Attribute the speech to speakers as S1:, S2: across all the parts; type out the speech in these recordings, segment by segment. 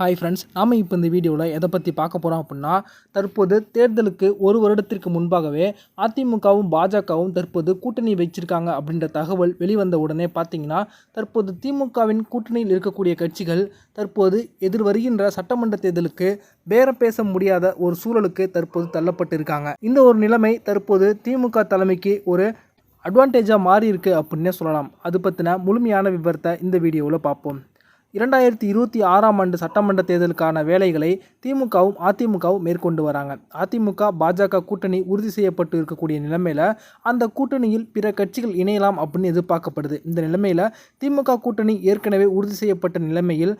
S1: Hi friends நாம் இப்போ இந்த வீடியோவில் எதை பற்றி பார்க்க போகிறோம் அப்படின்னா தற்போது தேர்தலுக்கு ஒரு வருடத்திற்கு முன்பாகவே அதிமுகவும் பாஜகவும் தற்போது கூட்டணி வச்சிருக்காங்க அப்படின்ற தகவல் வெளிவந்த உடனே பார்த்தீங்கன்னா தற்போது திமுகவின் கூட்டணியில் இருக்கக்கூடிய கட்சிகள் தற்போது எதிர் வருகின்ற சட்டமன்ற தேர்தலுக்கு பேரம் பேச முடியாத ஒரு சூழலுக்கு தற்போது தள்ளப்பட்டிருக்காங்க. இந்த ஒரு நிலைமை தற்போது திமுக தலைமைக்கு ஒரு அட்வான்டேஜாக மாறி இருக்குது அப்படின்னே சொல்லலாம். அது பற்றின முழுமையான விவரத்தை இந்த வீடியோவில் பார்ப்போம். இரண்டாயிரத்தி இருபத்தி ஆறாம் ஆண்டு சட்டமன்ற தேர்தலுக்கான வேலைகளை திமுகவும் அதிமுகவும் மேற்கொண்டு வராங்க. அதிமுக பாஜக கூட்டணி உறுதி செய்யப்பட்டு இருக்கக்கூடிய நிலைமையில் அந்த கூட்டணியில் பிற கட்சிகள் இணையலாம் அப்படின்னு எதிர்பார்க்கப்படுது. இந்த நிலைமையில் திமுக கூட்டணி ஏற்கனவே உறுதி செய்யப்பட்ட நிலைமையில்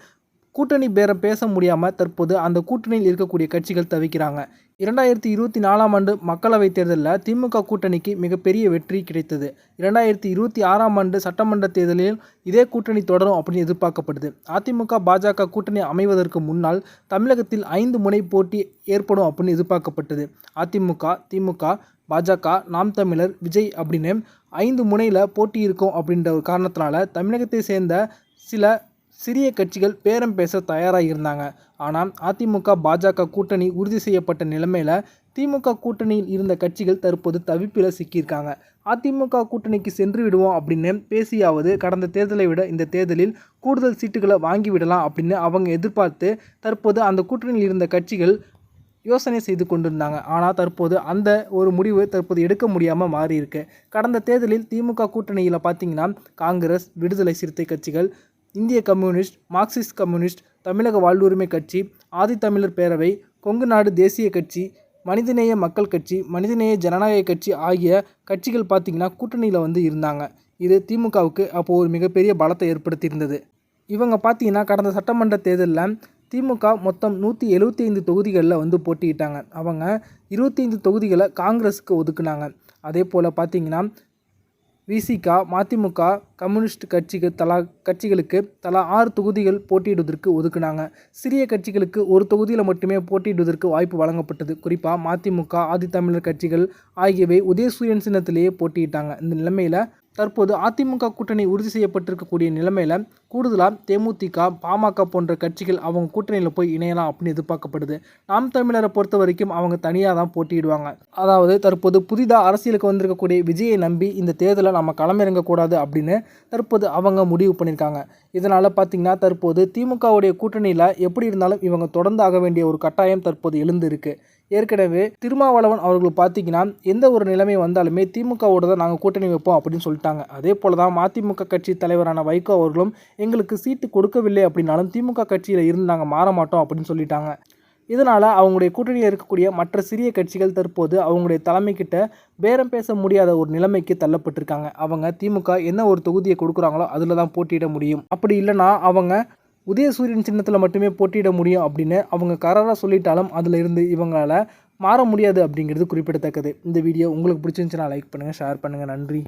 S1: கூட்டணி பேரம் பேச முடியாமல் தற்போது அந்த கூட்டணியில் இருக்கக்கூடிய கட்சிகள் தவிக்கிறாங்க. இரண்டாயிரத்தி இருபத்தி நாலாம் ஆண்டு மக்களவைத் தேர்தலில் திமுக கூட்டணிக்கு மிகப்பெரிய வெற்றி கிடைத்தது. இரண்டாயிரத்தி இருபத்தி ஆறாம் ஆண்டு சட்டமன்ற தேர்தலில் இதே கூட்டணி தொடரும் அப்படின்னு எதிர்பார்க்கப்படுது. அதிமுக பாஜக கூட்டணி அமைவதற்கு முன்னால் தமிழகத்தில் ஐந்து முனை போட்டி ஏற்படும் அப்படின்னு எதிர்பார்க்கப்பட்டது. அதிமுக திமுக பாஜக நாம் தமிழர் விஜய் அப்படின்னு ஐந்து முனையில் போட்டி இருக்கும் அப்படின்ற ஒரு காரணத்தினால தமிழகத்தை சேர்ந்த சில சிறிய கட்சிகள் பேரம் பேச தயாராக இருந்தாங்க ஆனால் அதிமுக பாஜக கூட்டணி உறுதி செய்யப்பட்ட நிலைமையில் திமுக கூட்டணியில் இருந்த கட்சிகள் தற்போது தவிப்பில் சிக்கியிருக்காங்க. அதிமுக கூட்டணிக்கு சென்று விடுவோம் அப்படின்னு பேசியாவது கடந்த தேர்தலை விட இந்த தேர்தலில் கூடுதல் சீட்டுகளை வாங்கி விடலாம் அப்படின்னு அவங்க எதிர்பார்த்து தற்போது அந்த கூட்டணியில் இருந்த கட்சிகள் யோசனை செய்து கொண்டிருந்தாங்க. ஆனால் தற்போது அந்த ஒரு முடிவு தற்போது எடுக்க முடியாமல் மாறியிருக்கு. கடந்த தேர்தலில் திமுக கூட்டணியில் பார்த்திங்கன்னா காங்கிரஸ் விடுதலை சிறுத்தை கட்சிகள் இந்திய கம்யூனிஸ்ட் மார்க்சிஸ்ட் கம்யூனிஸ்ட் தமிழக வாழ்வுரிமை கட்சி ஆதித்தமிழர் பேரவை கொங்கு நாடு தேசிய கட்சி மனிதநேய மக்கள் கட்சி மனிதநேய ஜனநாயக கட்சி ஆகிய கட்சிகள் பார்த்திங்கன்னா கூட்டணியில் வந்து இருந்தாங்க. இது திமுகவுக்கு அப்போது ஒரு மிகப்பெரிய பலத்தை ஏற்படுத்தியிருந்தது. இவங்க பார்த்தீங்கன்னா கடந்த சட்டமன்ற தேர்தலில் திமுக மொத்தம் நூற்றி எழுபத்தி ஐந்து தொகுதிகளில் வந்து போட்டியிட்டாங்க. அவங்க இருபத்தி ஐந்து தொகுதிகளை காங்கிரஸுக்கு ஒதுக்குனாங்க. அதே போல் பார்த்தீங்கன்னா விசிகா மதிமுக கம்யூனிஸ்ட் கட்சிக்கு தலா கட்சிகளுக்கு தலா ஆறு தொகுதிகள் போட்டியிடுவதற்கு ஒதுக்குனாங்க. சிறிய கட்சிகளுக்கு ஒரு தொகுதியில் மட்டுமே போட்டியிடுவதற்கு வாய்ப்பு வழங்கப்பட்டது. குறிப்பாக மதிமுக ஆதித்தமிழர் கட்சிகள் ஆகியவை உதயசூரியன் சின்னத்திலேயே போட்டியிட்டாங்க. இந்த நிலைமையில் தற்போது அதிமுக கூட்டணி உறுதி செய்யப்பட்டிருக்கக்கூடிய நிலைமையில் கூடுதலாக தேமுதிக பாமக போன்ற கட்சிகள் அவங்க கூட்டணியில் போய் இணையலாம் அப்படின்னு எதிர்பார்க்கப்படுது. நாம் தமிழரை பொறுத்த வரைக்கும் அவங்க தனியாக தான் போட்டியிடுவாங்க. அதாவது தற்போது புதிதாக அரசியலுக்கு வந்திருக்கக்கூடிய விஜயை நம்பி இந்த தேர்தலை நம்ம களமிறங்கக்கூடாது அப்படின்னு தற்போது அவங்க முடிவு பண்ணியிருக்காங்க. இதனால் பார்த்திங்கன்னா தற்போது திமுகவுடைய கூட்டணியில் எப்படி இருந்தாலும் இவங்க தொடர்ந்து ஆக வேண்டிய ஒரு கட்டாயம் தற்போது எழுந்திருக்கு. ஏற்கனவே திருமாவளவன் அவர்கள் பார்த்தீங்கன்னா எந்த ஒரு நிலைமை வந்தாலுமே திமுகவோட தான் நாங்கள் கூட்டணி வைப்போம் அப்படின்னு சொல்லிட்டாங்க. அதே போல தான் மதிமுக கட்சி தலைவரான வைகோ அவர்களும் எங்களுக்கு சீட்டு கொடுக்கவில்லை அப்படின்னாலும் திமுக கட்சியில் இருந்து நாங்கள் மாற மாட்டோம் அப்படின்னு சொல்லிட்டாங்க. இதனால் அவங்களுடைய கூட்டணியில் இருக்கக்கூடிய மற்ற சிறிய கட்சிகள் தற்போது அவங்களுடைய தலைமைக்கிட்ட பேரம் பேச முடியாத ஒரு நிலைமைக்கு தள்ளப்பட்டிருக்காங்க. அவங்க திமுக என்ன ஒரு தொகுதியை கொடுக்குறாங்களோ அதில் தான் போட்டியிட முடியும். அப்படி இல்லைனா அவங்க உதயசூரியன் சின்னத்தில் மட்டுமே போட்டியிட முடியும் அப்படின்னு அவங்க கராராக சொல்லிட்டாலும் அதில் இருந்து இவங்களால் மாற முடியாது அப்படிங்கிறது குறிப்பிடத்தக்கது. இந்த வீடியோ உங்களுக்கு பிடிச்சிருந்துச்சுன்னா லைக் பண்ணுங்கள் ஷேர் பண்ணுங்கள் நன்றி.